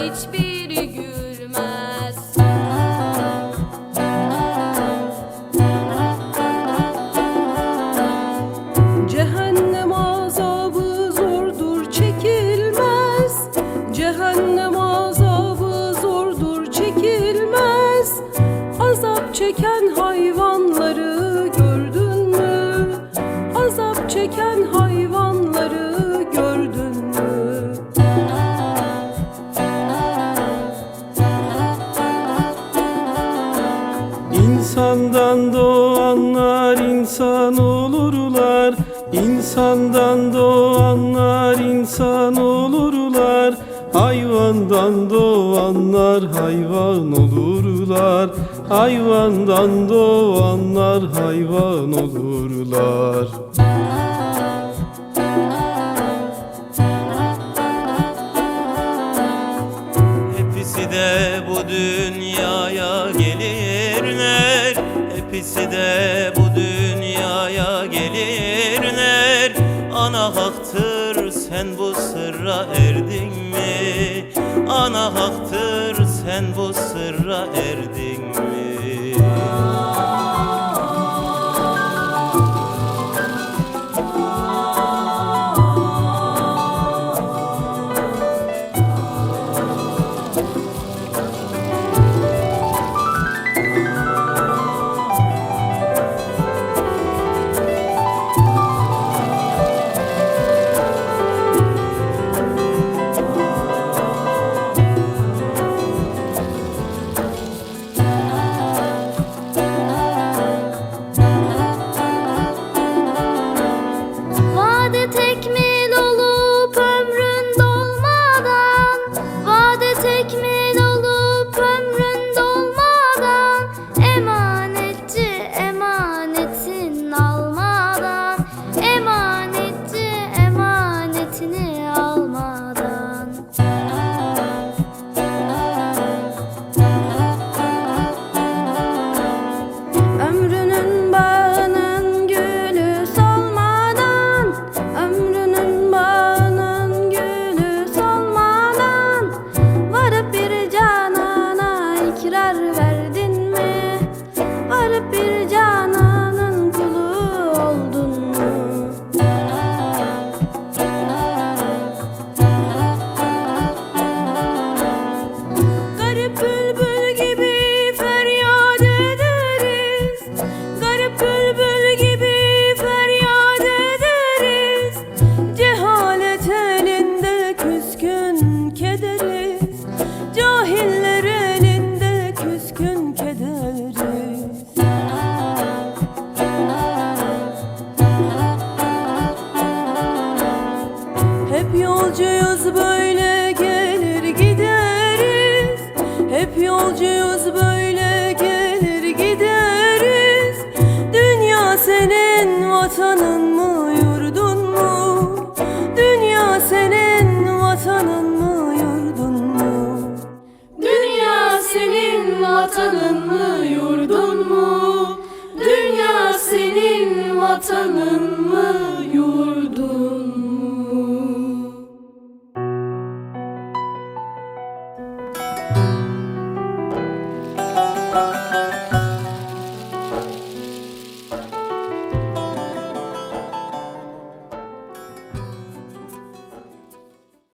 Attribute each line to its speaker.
Speaker 1: hiçbiri gülmez. Cehennem azabı zordur çekilmez. Cehennem azabı zordur çekilmez. Azap çeken hayvanları gördün mü?
Speaker 2: Azap çeken hayvanları İnsandan doğanlar insan olurlar. İnsandan doğanlar insan olurlar. Hayvandan doğanlar hayvan olurlar. Hayvandan doğanlar hayvan olurlar
Speaker 3: Hepsi de bu dünyaya gelirler Ana haktır sen bu sırra erdin mi? Ana haktır sen bu sırra erdin
Speaker 1: küskün kederi Hep yolcuyuz böyle gelir gideriz. Hep yolcuyuz böyle gelir gideriz. Dünya senin vatanın mı? Thank you.